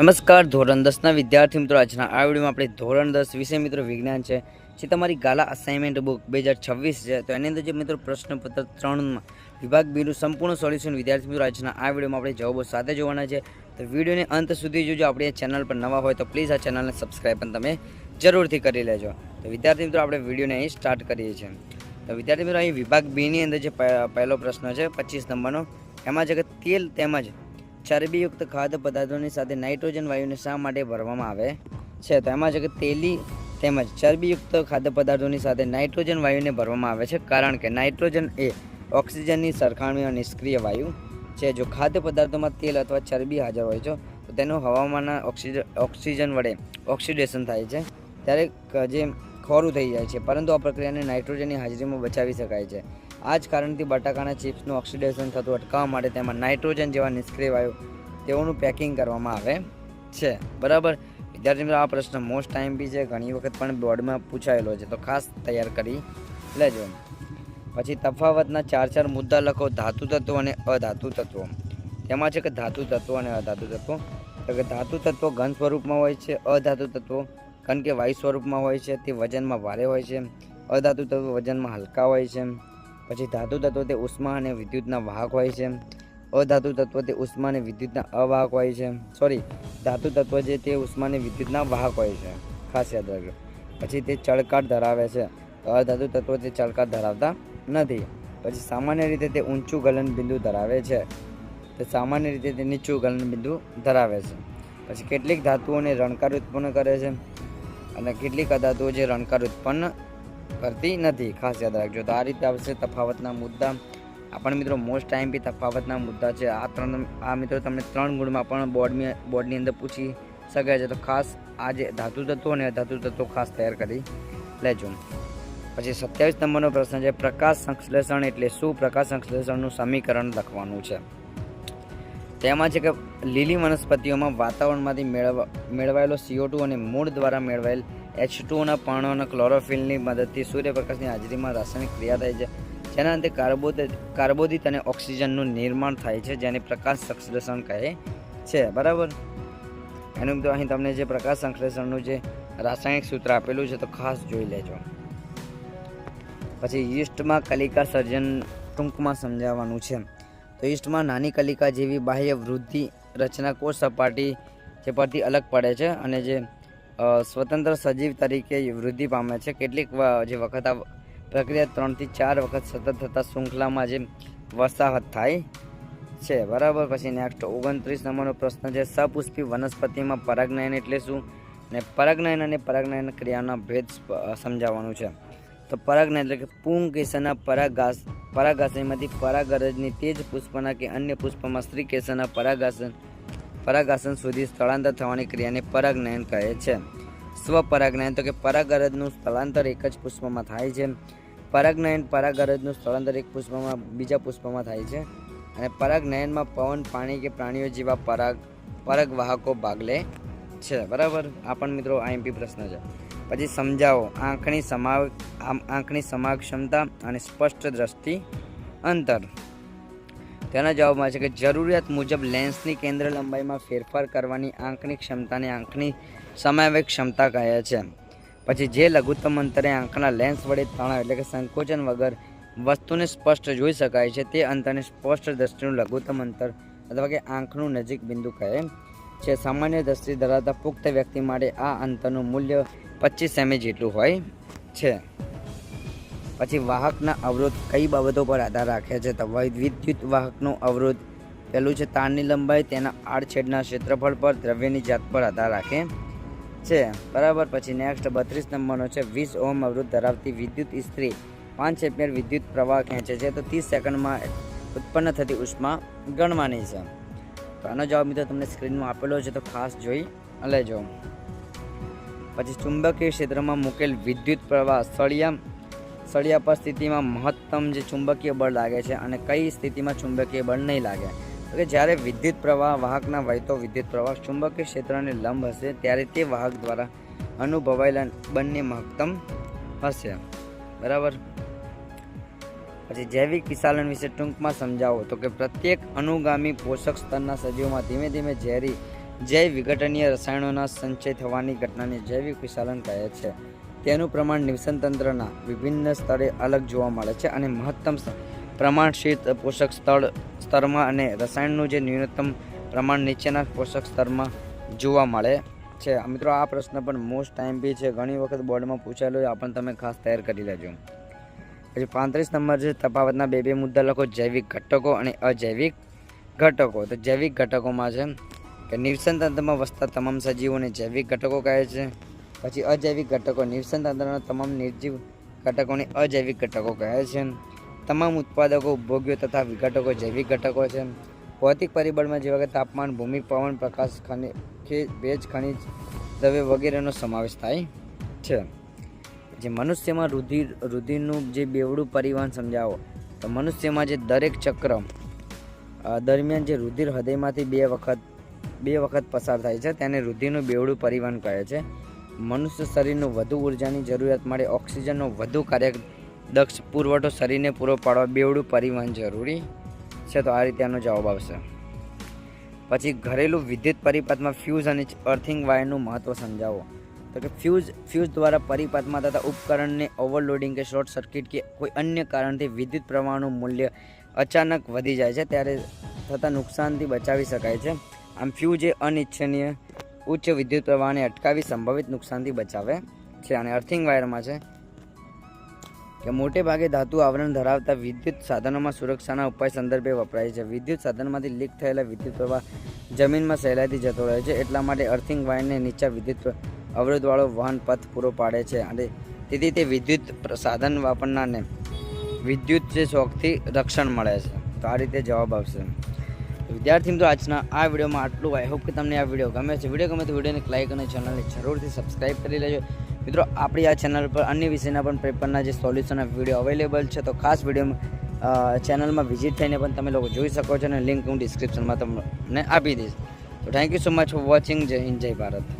નમસ્કાર, ધોરણ દસના વિદ્યાર્થી મિત્રો. આજના આ વિડીયોમાં આપણે ધોરણ દસ વિષય મિત્રો વિજ્ઞાન છે, જે તમારી ગાલા અસાઇનમેન્ટ બુક બે હજાર છવ્વીસ છે. તો એની અંદર જે મિત્રો પ્રશ્નપત્ર ત્રણમાં વિભાગ બીનું સંપૂર્ણ સોલ્યુશન વિદ્યાર્થી મિત્રો આજના આ વિડીયોમાં આપણે જવાબો સાથે જોવાના છે. તો વિડીયોને અંત સુધી જોજો. આપણી ચેનલ પર નવા હોય તો પ્લીઝ આ ચેનલને સબસ્ક્રાઈબ પણ તમે જરૂરથી કરી લેજો. તો વિદ્યાર્થી મિત્રો, આપણે વિડીયોને અહીં સ્ટાર્ટ કરીએ છીએ. તો વિદ્યાર્થી મિત્રો, અહીં વિભાગ બીની અંદર જે પહેલો પ્રશ્ન છે, પચીસ નંબરનો. એમાં છે કે તેલ તેમજ ચરબીયુક્ત ખાદ્ય પદાર્થોની સાથે નાઇટ્રોજન વાયુને શા માટે ભરવામાં આવે છે? તો એમાં છે કે તેલી તેમજ ચરબીયુક્ત ખાદ્ય પદાર્થોની સાથે નાઇટ્રોજન વાયુને ભરવામાં આવે છે. કારણ કે નાઇટ્રોજન એ ઓક્સિજનની સરખામણીમાં નિષ્ક્રિય વાયુ છે. જો ખાદ્ય પદાર્થોમાં તેલ અથવા ચરબી હાજર હોય છે, તો તેનું હવામાનના ઓક્સિજન ઓક્સિજન વડે ઓક્સિડેશન થાય છે. ત્યારે જે ખોરું થઈ જાય છે, પરંતુ આ પ્રક્રિયાને નાઇટ્રોજનની હાજરીમાં બચાવી શકાય છે. આ જ કારણથી બટાકાના ચિપ્સનું ઓક્સિડેશન થતું અટકાવવા માટે તેમાં નાઇટ્રોજન જેવા નિષ્ક્રિય વાયુ તેઓનું પેકિંગ કરવામાં આવે છે. બરાબર? વિદ્યાર્થી મિત્રો, આ પ્રશ્ન મોસ્ટ ટાઈમ બી છે, ઘણી વખત પણ બોર્ડમાં પૂછાયેલો છે. તો ખાસ તૈયાર કરી લેજો. પછી તફાવતના ચાર ચાર મુદ્દા લખો, ધાતુ તત્વો અને અધાતુ તત્વો. તેમાં છે કે ધાતુ તત્વો અને અધાતુ તત્વો? તો કે ધાતુ તત્વો ઘન સ્વરૂપમાં હોય છે, અધાતુ તત્વો ઘન કે વાયુ સ્વરૂપમાં હોય છે, તે વજનમાં ભારે હોય છે. અધાતુ તત્વો વજનમાં હલકા હોય છે. પછી ધાતુ તત્વો તે ઉષ્મા અને વિદ્યુતના વાહક હોય છે. અધાતુ તત્વ તે ઉષ્મા અને વિદ્યુતના અવાહક હોય છે. સોરી ધાતુ તત્વ જે તે ઉષ્મા અને વિદ્યુતના વાહક હોય છે. ખાસ યાદ રાખજો. પછી તે ચળકાટ ધરાવે છે. અધાતુ તત્વ તે ચળકાટ ધરાવતા નથી. પછી સામાન્ય રીતે તે ઊંચું ગલન બિંદુ ધરાવે છે. તે સામાન્ય રીતે તે નીચું ગલન બિંદુ ધરાવે છે. પછી કેટલીક ધાતુઓને રણકાર ઉત્પન્ન કરે છે. અને કેટલીક અધાતુઓ જે રણકાર ઉત્પન્ન કરતી નથી. ખાસ યાદ રાખજો. તો આ રીતે આવશે તફાવતના મુદ્દા. આ પણ મિત્રો મોસ્ટ ટાઈમ બી તફાવતના મુદ્દા છે. આ ત્રણ, આ મિત્રો તમને ત્રણ ગુણમાં પણ બોર્ડની બોર્ડની અંદર પૂછી શકાય છે. તો ખાસ આ જે ધાતુ તત્વો અને અધાતુ તત્વો ખાસ તૈયાર કરી લેજો. પછી સત્યાવીસ નંબરનો પ્રશ્ન છે, પ્રકાશ સંશ્લેષણ એટલે શું? પ્રકાશ સંશ્લેષણનું સમીકરણ લખવાનું છે. તેમાં છે કે લીલી વનસ્પતિઓમાં વાતાવરણમાંથી મેળવા, મેળવાયેલો સીઓ અને મૂળ દ્વારા મેળવાયેલ એચ ટુના પર્ણોના ક્લોરોફિલની મદદથી સૂર્યપ્રકાશની હાજરીમાં રાસાયણિક ક્રિયા થાય છે. જેના અંતે કાર્બોદ, કાર્બોદિત અને ઓક્સિજનનું નિર્માણ થાય છે, જેને પ્રકાશ સંશ્લેષણ કહે છે. બરાબર? એનું તો અહીં તમને જે પ્રકાશ સંશ્લેષણનું જે રાસાયણિક સૂત્ર આપેલું છે, તો ખાસ જોઈ લેજો. પછી યીસ્ટમાં કલિકા સર્જન ટૂંકમાં સમજાવવાનું છે. તો યીસ્ટમાં નાની કલિકા જેવી બાહ્ય વૃદ્ધિ રચના કોષ સપાટી, જે પરથી અલગ પડે છે અને જે સ્વતંત્ર સજીવ તરીકે વૃદ્ધિ પામે છે. કેટલીક જે વખત આ પ્રક્રિયા ત્રણથી ચાર વખત સતત થતા શૃંખલામાં જે વસાહત થાય છે. બરાબર, પછી નેક્સ્ટ ઓગણત્રીસ નંબરનો પ્રશ્ન છે, સપુષ્પી વનસ્પતિમાં પરાગનયન એટલે શું? ને પરાગનયન અને પરાગનયન ક્રિયાના ભેદ સમજાવવાનું છે. તો પરાગનયન એટલે કે પુંકેસરના પરાગાસ, પરાગાશયમાંથી પરાગરજની તેજ પુષ્પના કે અન્ય પુષ્પમાં સ્ત્રી કેસરના પરાગાસન પરાગાસન સુધી સ્થળાંતર થવાની ક્રિયાને પરાગનયન કહે છે. સ્વપરાગનયન તો કે પરાગરજનું સ્થળાંતર એક જ પુષ્પમાં થાય છે. પરાગનયન પરાગરજનું સ્થળાંતર એક પુષ્પમાં, બીજા પુષ્પમાં થાય છે. અને પરાગનયનમાં પવન, પાણી કે પ્રાણીઓ જેવા પરાગ, પરાગવાહકો ભાગ લે છે. બરાબર? આ પણ મિત્રો આઈએમપી પ્રશ્ન છે. પછી સમજાવો. આંખની આમ- આંખની સમાગ ક્ષમતા અને સ્પષ્ટ દ્રષ્ટિ અંતર. તેના જવાબમાં છે કે જરૂરિયાત મુજબ લેન્સની કેન્દ્ર લંબાઈમાં ફેરફાર કરવાની આંખની ક્ષમતાને આંખની સમાવેક ક્ષમતા કહે છે. પછી જે લઘુત્તમ અંતરે આંખના લેન્સ વડે તણાવ એટલે કે સંકોચન વગર વસ્તુને સ્પષ્ટ જોઈ શકાય છે, તે અંતરને સ્પષ્ટ દ્રષ્ટિનું લઘુત્તમ અંતર અથવા કે આંખનું નજીક બિંદુ કહે છે. સામાન્ય દ્રષ્ટિ ધરાવતા પુખ્ત વ્યક્તિ માટે આ અંતરનું મૂલ્ય પચીસ સેમી જેટલું હોય છે. પછી વાહકના અવરોધ કઈ બાબતો પર આધાર રાખે છે? તો વિદ્યુત વાહકનો અવરોધ. પહેલું છે તારની લંબાઈ, તેના આડછેડના ક્ષેત્રફળ પર દ્રવ્યની જાત પર આધાર રાખે છે. બરાબર, પછી નેક્સ્ટ બત્રીસ નંબરનો છે વીસ ઓમ અવરોધ ધરાવતી વિદ્યુત ઇસ્ત્રી. પાંચ એમ્પિયર વિદ્યુત પ્રવાહ ખેંચે છે, તો ત્રીસ સેકન્ડમાં ઉત્પન્ન થતી ઉષ્મા ગણવાની છે. તો આનો જવાબ મિત્રો તમને સ્ક્રીનમાં આપેલો છે, તો ખાસ જોઈ લેજો. પછી ચુંબકીય ક્ષેત્રમાં મૂકેલ વિદ્યુત પ્રવાહ, સળિયા સળિયા પર સ્થિતિમાં મહત્તમ જે ચુંબકીય બળ લાગે છે અને કઈ સ્થિતિમાં ચુંબકીય બળ નહીં લાગે. તો કે જ્યારે વિદ્યુત પ્રવાહ વાહકના વહેતો વિદ્યુત પ્રવાહ ચુંબકીય ક્ષેત્રને લંબ હશે, ત્યારે તે વાહક દ્વારા અનુભવાયેલા બંને મહત્તમ હશે. બરાબર? પછી જૈવિક વિશાલન વિશે ટૂંકમાં સમજાવો તો કે પ્રત્યેક અનુગામી પોષક સ્તરના સજીવોમાં ધીમે ધીમે ઝેરી જૈવ વિઘટનીય રસાયણોના સંચય થવાની ઘટનાને જૈવિક વિશાલન કહે છે. તેનું પ્રમાણ નિવસન તંત્રના વિભિન્ન સ્તરે અલગ જોવા મળે છે અને મહત્તમ પ્રમાણશીત પ્રમાણ પોષક સ્થળ સ્તરમાં અને રસાયણનું જે ન્યૂનતમ પ્રમાણ નીચેના પોષક સ્તરમાં જોવા મળે છે. મિત્રો, આ પ્રશ્ન પણ મોસ્ટ ટાઈમ બી છે. ઘણી વખત બોર્ડમાં પૂછાયેલો આ પણ તમે ખાસ તૈયાર કરી લેજો. પછી પાંત્રીસ નંબર છે, તફાવતના બે બે મુદ્દા લખો. જૈવિક ઘટકો અને અજૈવિક ઘટકો. તો જૈવિક ઘટકોમાં છે કે નિવસન તંત્રમાં વસતા તમામ સજીવોને જૈવિક ઘટકો કહે છે. પછી અજૈવિક ઘટકો નિવસન તંત્રના તમામ નિર્જીવ ઘટકોને અજૈવિક ઘટકો કહે છે. તમામ ઉત્પાદકો ઉપભોગ્યો તથા વિઘટકો જૈવિક ઘટકો છે. ભૌતિક પરિબળમાં જેવા કે તાપમાન, ભૂમિ, પવન, પ્રકાશ, ખનિજ ભેજ, ખનિજ, દ્રવ્ય વગેરેનો સમાવેશ થાય છે. જે મનુષ્યમાં રુધિર, રુધિરનું જે બેવડું પરિવહન સમજાવો, તો મનુષ્યમાં જે દરેક ચક્ર દરમિયાન જે રુધિર હૃદયમાંથી બે વખત બે વખત પસાર થાય છે, તેને રુધિરનું બેવડું પરિવહન કહે છે. મનુષ્ય શરીરનું વધુ ઉર્જાની જરૂરિયાત માટે ઓક્સિજનનો વધુ કાર્યદક્ષ પુરવઠો શરીરને પૂરો પાડવા બેવડું પરિવહન જરૂરી છે. તો આ રીતે આનો જવાબ આવશે. પછી ઘરેલું વિદ્યુત પરિપાતમાં ફ્યુઝ અને અર્થિંગ વાયરનું મહત્ત્વ સમજાવો. તો કે ફ્યુઝ ફ્યુઝ દ્વારા પરિપાતમાં થતા ઉપકરણને ઓવરલોડિંગ કે શોર્ટ સર્કિટ કે કોઈ અન્ય કારણથી વિદ્યુત પ્રવાહનું મૂલ્ય અચાનક વધી જાય છે, ત્યારે થતા નુકસાનથી બચાવી શકાય છે. આમ ફ્યુઝ એ અનિચ્છનીય ઉચ્ચ વિદ્યુત પ્રવાહને અટકાવી સંભવિત નુકસાનથી બચાવે છે અને અર્થિંગ વાયરમાં છે. કે મોટે ભાગે ધાતુ આવરણ ધરાવતા વિદ્યુત સાધનોમાં સુરક્ષાના ઉપાય સંદર્ભે વપરાય છે. વિદ્યુત સાધનમાંથી લીક થયેલા વિદ્યુત પ્રવાહ જમીનમાં સહેલાઈથી જતો રહે છે, એટલા માટે અર્થિંગ વાયરને નીચા વિદ્યુત અવરોધવાળો વહન પથ પૂરો પાડે છે અને તેથી તે વિદ્યુત સાધન વાપરનારને વિદ્યુત જે શોખથી રક્ષણ મળે છે. તો આ રીતે જવાબ આવશે. વિદ્યાર્થી મિત્રો, આજના આ વિડીયોમાં આટલું. આઈ હોપ કે તમને આ વીડિયો ગમે છે. વીડિયો ગમે તો વિડીયોને લાઈક અને ચેનલને જરૂરથી સબસ્ક્રાઈબ કરી લેજો. મિત્રો, આપણી આ ચેનલ પર અન્ય વિષયના પણ પેપરના જે સોલ્યુશનના વીડિયો અવેલેબલ છે, તો ખાસ વીડિયો ચેનલમાં વિઝિટ થઈને પણ તમે લોકો જોઈ શકો છો અને લિંક હું ડિસ્ક્રિપ્શનમાં તમને આપી દઈશ. તો thank you so much for watching જય હિન્દ, જય ભારત.